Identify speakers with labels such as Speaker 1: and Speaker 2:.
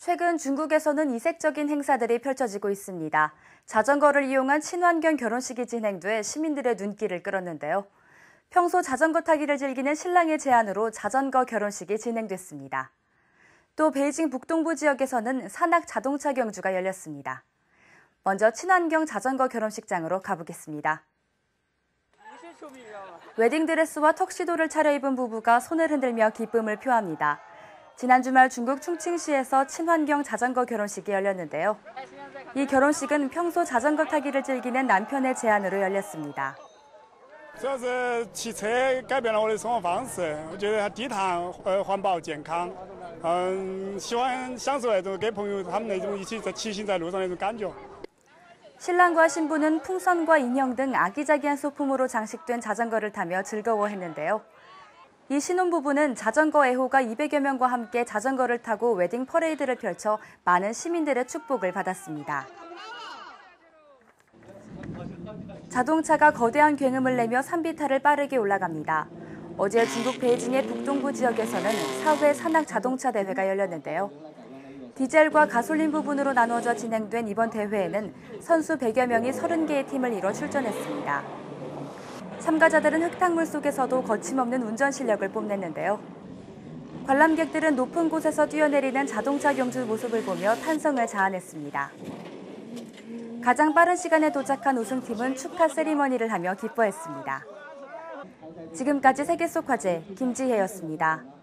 Speaker 1: 최근 중국에서는 이색적인 행사들이 펼쳐지고 있습니다. 자전거를 이용한 친환경 결혼식이 진행돼 시민들의 눈길을 끌었는데요. 평소 자전거 타기를 즐기는 신랑의 제안으로 자전거 결혼식이 진행됐습니다. 또 베이징 북동부 지역에서는 산악 자동차 경주가 열렸습니다. 먼저 친환경 자전거 결혼식장으로 가보겠습니다. 웨딩드레스와 턱시도를 차려입은 부부가 손을 흔들며 기쁨을 표합니다. 지난 주말 중국 충칭시에서 친환경 자전거 결혼식이 열렸는데요. 이 결혼식은 평소 자전거 타기를 즐기는 남편의 제안으로 열렸습니다.
Speaker 2: 主要是骑车改变了我的生活方式，我觉得它低碳、呃环保、健康，嗯，喜欢享受那种跟朋友他们那种一起在骑行在路上那种感觉。
Speaker 1: 신랑과 신부는 풍선과 인형 등 아기자기한 소품으로 장식된 자전거를 타며 즐거워했는데요. 이 신혼부부는 자전거 애호가 200여 명과 함께 자전거를 타고 웨딩 퍼레이드를 펼쳐 많은 시민들의 축복을 받았습니다. 자동차가 거대한 굉음을 내며 산비탈을 빠르게 올라갑니다. 어제 중국 베이징의 북동부 지역에서는 4회 산악 자동차 대회가 열렸는데요. 디젤과 가솔린 부분으로 나누어져 진행된 이번 대회에는 선수 100여 명이 30개의 팀을 이뤄 출전했습니다. 참가자들은 흙탕물 속에서도 거침없는 운전 실력을 뽐냈는데요. 관람객들은 높은 곳에서 뛰어내리는 자동차 경주 모습을 보며 탄성을 자아냈습니다. 가장 빠른 시간에 도착한 우승팀은 축하 세리머니를 하며 기뻐했습니다. 지금까지 세계 속 화제 김지혜였습니다.